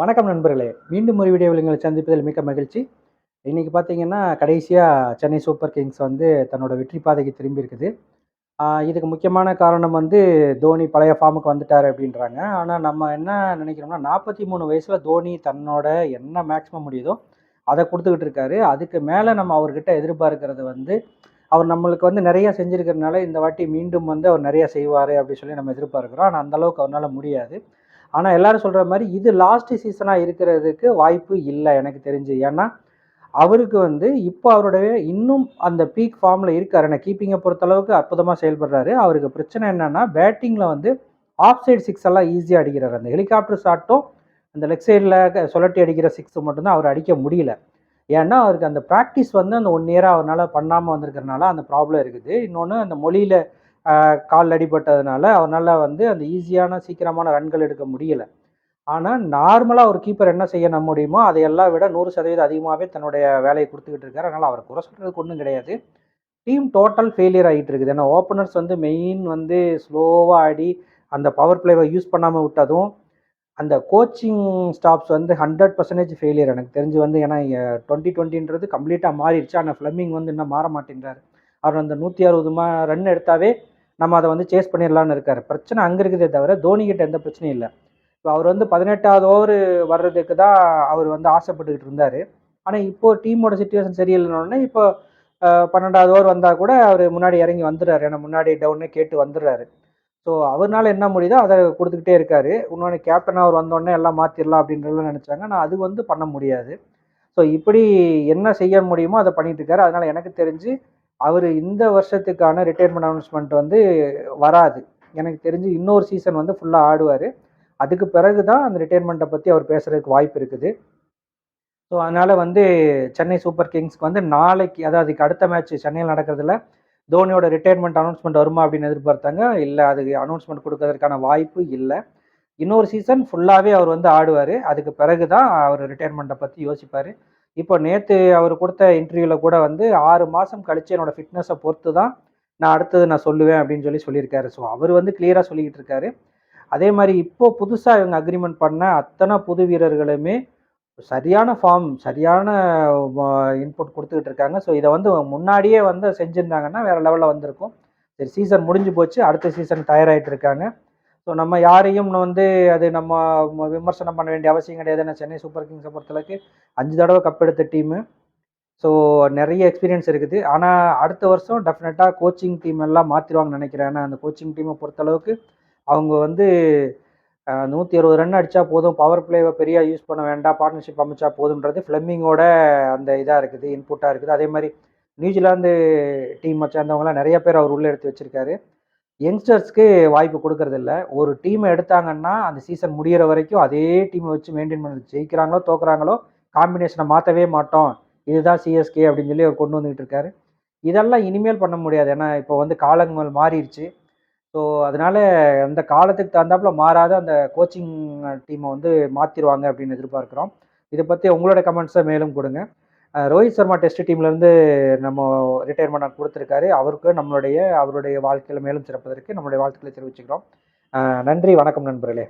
வணக்கம் நண்பர்களே. மீண்டும் ஒரு வீடியோவில் எங்களை சந்திப்பதில் மிக்க மகிழ்ச்சி. இன்றைக்கி பார்த்தீங்கன்னா கடைசியாக சென்னை சூப்பர் கிங்ஸ் வந்து தன்னோட வெற்றி பாதைக்கு திரும்பி இருக்குது. இதுக்கு முக்கியமான காரணம் வந்து தோனி பழைய ஃபார்முக்கு வந்துட்டார் அப்படின்றாங்க. ஆனால் நம்ம என்ன நினைக்கிறோம்னா நாற்பத்தி மூணு வயசில் தோனி தன்னோட என்ன மேக்ஸிமம் முடியுதோ அதை கொடுத்துக்கிட்டு இருக்காரு. அதுக்கு மேலே நம்ம அவர்கிட்ட எதிர்பார்க்கறது வந்து அவர் நம்மளுக்கு வந்து நிறைய செஞ்சிருக்கிறதுனால இந்த வாட்டி மீண்டும் வந்து அவர் நிறைய செய்வார் அப்படின்னு சொல்லி நம்ம எதிர்பார்க்குறோம். ஆனால் அந்தளவுக்கு அவரால் முடியாது. ஆனால் எல்லாரும் சொல்கிற மாதிரி இது லாஸ்ட் சீசனாக இருக்கிறதுக்கு வாய்ப்பு இல்லை எனக்கு தெரிஞ்சு. ஏன்னா அவருக்கு வந்து இப்போ அவருடைய இன்னும் அந்த பீக் ஃபார்மில் இருக்கார். ஏன்னா கீப்பிங்கை பொறுத்தளவுக்கு அற்புதமாக செயல்படுறாரு. அவருக்கு பிரச்சனை என்னன்னா பேட்டிங்கில் வந்து ஆஃப் சைடு சிக்ஸ் எல்லாம் ஈஸியாக அடிக்கிறார். அந்த ஹெலிகாப்டர் ஷாட்டும் அந்த லெக் சைடில் சுழட்டி அடிக்கிற சிக்ஸ் மட்டும்தான் அவர் அடிக்க முடியல. ஏன்னா அவருக்கு அந்த ப்ராக்டிஸ் வந்து அந்த ஒன் இயராக அவரால் பண்ணாமல் வந்திருக்கிறனால அந்த ப்ராப்ளம் இருக்குது. இன்னொன்று அந்த மொழியில் கால் அடிபட்டதுனால அவனால் வந்து அந்த ஈஸியான சீக்கிரமான ரன்கள் எடுக்க முடியல. ஆனால் நார்மலாக ஒரு கீப்பர் என்ன செய்ய நம்ம முடியுமோ அதையெல்லாம் விட நூறு சதவீதம் அதிகமாகவே தன்னுடைய வேலையை கொடுத்துக்கிட்டு இருக்காரு. அதனால் அவர் குறை சொல்கிறதுக்கு ஒன்றும் கிடையாது. டீம் டோட்டல் ஃபெயிலியர் ஆகிட்டு இருக்குது. ஏன்னா ஓப்பனர்ஸ் வந்து மெயின் வந்து ஸ்லோவாக ஆடி அந்த பவர் பிளேவை யூஸ் பண்ணாமல் விட்டதும் அந்த கோச்சிங் ஸ்டாஃப்ஸ் வந்து ஹண்ட்ரட் பர்சன்டேஜ் ஃபெயிலியர் எனக்கு தெரிஞ்சு வந்து ஏன்னா டுவெண்ட்டி டுவெண்ட்டின்றது கம்ப்ளீட்டாக மாறிடுச்சு. ஆனால் ஃப்ளமிங் வந்து இன்னும் மாற மாட்டேன்றார். அவர் அந்த நூற்றி அறுபது மா ரன் எடுத்தாவே நம்ம அதை வந்து சேஸ் பண்ணிடலான்னு இருக்கார். பிரச்சனை அங்கே இருக்குதே தவிர தோனிகிட்ட எந்த பிரச்சனையும் இல்லை. இப்போ அவர் வந்து பதினெட்டாவது ஓவர் வர்றதுக்கு தான் அவர் வந்து ஆசைப்பட்டுக்கிட்டு இருந்தார். ஆனால் இப்போ டீமோட சுச்சுவேஷன் சரியில்லைனோடனே இப்போ பன்னெண்டாவது ஓவர் வந்தால் கூட அவர் முன்னாடி இறங்கி வந்துடுறாரு. ஏன்னா முன்னாடி டவுன்னே கேட்டு வந்துடுறாரு. ஸோ அவர்னால என்ன முடியுதோ அதை கொடுத்துக்கிட்டே இருக்காரு. இன்னொன்று கேப்டன் அவர் வந்தோடனே எல்லாம் மாற்றிடலாம் அப்படின்றலாம் நினச்சாங்க. ஆனால் அது வந்து பண்ண முடியாது. ஸோ இப்படி என்ன செய்ய முடியுமோ அதை பண்ணிட்டு இருக்காரு. அதனால் எனக்கு தெரிஞ்சு அவர் இந்த வருஷத்துக்கான ரிட்டையர்மெண்ட் அனௌன்ஸ்மெண்ட் வந்து வராது. எனக்கு தெரிஞ்சு இன்னொரு சீசன் வந்து ஃபுல்லாக ஆடுவார். அதுக்கு பிறகு தான் அந்த ரிட்டையர்மெண்ட்டை பற்றி அவர் பேசுகிறதுக்கு வாய்ப்பு இருக்குது. ஸோ அதனால் வந்து சென்னை சூப்பர் கிங்ஸ்க்கு வந்து நாளைக்கு அதாவது அதுக்கு அடுத்த மேட்ச் சென்னையில் நடக்கிறதுல தோனியோட ரிட்டையர்மெண்ட் அனௌன்ஸ்மெண்ட் வருமா அப்படின்னு எதிர்பார்த்தாங்க. இல்லை அதுக்கு அனௌன்ஸ்மெண்ட் கொடுக்கறதுக்கான வாய்ப்பு இல்லை. இன்னொரு சீசன் ஃபுல்லாகவே அவர் வந்து ஆடுவார். அதுக்கு பிறகு தான் அவர் ரிட்டையர்மெண்ட்டை பற்றி யோசிப்பார். இப்போ நேற்று அவர் கொடுத்த இன்டர்வியூவில் கூட வந்து ஆறு மாதம் கழித்து என்னோட ஃபிட்னஸை பொறுத்து தான் நான் அடுத்தது நான் சொல்லுவேன் அப்படின்னு சொல்லி சொல்லியிருக்காரு. ஸோ அவர் வந்து கிளியராக சொல்லிக்கிட்டு இருக்காரு. அதே மாதிரி இப்போது புதுசாக இவங்க அக்ரிமெண்ட் பண்ண அத்தனை புது வீரர்களுமே சரியான ஃபார்ம் சரியான இன்புட் கொடுத்துக்கிட்டு இருக்காங்க. ஸோ இதை வந்து முன்னாடியே வந்து செஞ்சுருந்தாங்கன்னா வேறு லெவலில் வந்திருக்கும். சரி சீசன் முடிஞ்சு போச்சு. அடுத்த சீசன் தயாராகிட்டு இருக்காங்க. ஸோ நம்ம யாரையும் வந்து அது நம்ம விமர்சனம் பண்ண வேண்டிய அவசியம் கிடையாது. ஏன்னா சென்னை சூப்பர் கிங்ஸை பொறுத்தளவுக்கு அஞ்சு தடவை கப் எடுத்த டீமு ஸோ நிறைய எக்ஸ்பீரியன்ஸ் இருக்குது. ஆனால் அடுத்த வருஷம் டெஃபினட்டாக கோச்சிங் டீம் எல்லாம் மாற்றிடுவாங்கன்னு நினைக்கிறேன். ஏன்னா அந்த கோச்சிங் டீமை பொறுத்தளவுக்கு அவங்க வந்து நூற்றி அறுபது ரன் அடித்தா போதும். பவர் பிளேவை பெரிய யூஸ் பண்ண வேண்டாம். பார்ட்னர்ஷிப் அமைச்சா போதுன்றது ஃப்ளெமிங்கோட அந்த இதாக இருக்குது இன்புட்டாக இருக்குது. அதே மாதிரி நியூசிலாந்து டீம் சேர்ந்தவங்களாம் நிறைய பேர் அவர் உள்ளே எடுத்து வச்சுருக்காரு. யங்ஸ்டர்ஸ்க்கு வாய்ப்பு கொடுக்கறதில்ல. ஒரு டீமை எடுத்தாங்கன்னா அந்த சீசன் முடியிற வரைக்கும் அதே டீமை வச்சு மெயின்டைன் பண்ணி ஜெயிக்கிறாங்களோ தோக்குறாங்களோ காம்பினேஷனை மாற்றவே மாட்டோம். இதுதான் சிஎஸ்கே அப்படின்னு சொல்லி அவர் கொண்டு வந்துகிட்டு இருக்காரு. இதெல்லாம் இனிமேல் பண்ண முடியாது. ஏன்னா இப்போ வந்து காலங்கள் மாறிடுச்சு. ஸோ அதனால அந்த காலத்துக்கு தகுந்தாப்புல மாறாத அந்த கோச்சிங் டீமை வந்து மாற்றிடுவாங்க அப்படின்னு எதிர்பார்க்குறோம். இதை பற்றி உங்களோட கமெண்ட்ஸை மேலும் கொடுங்க. ரோஹித் சர்மா டெஸ்ட் டீம்லேருந்து நம்ம ரிட்டையர்மெண்ட் கொடுத்துருக்காரு. அவருக்கு நம்மளுடைய அவருடைய வாழ்க்கையில் மேலும் சிறப்பதற்கு நம்மளுடைய வாழ்த்துக்களை தெரிவிச்சுக்கிறோம். நன்றி வணக்கம் நண்பர்களே.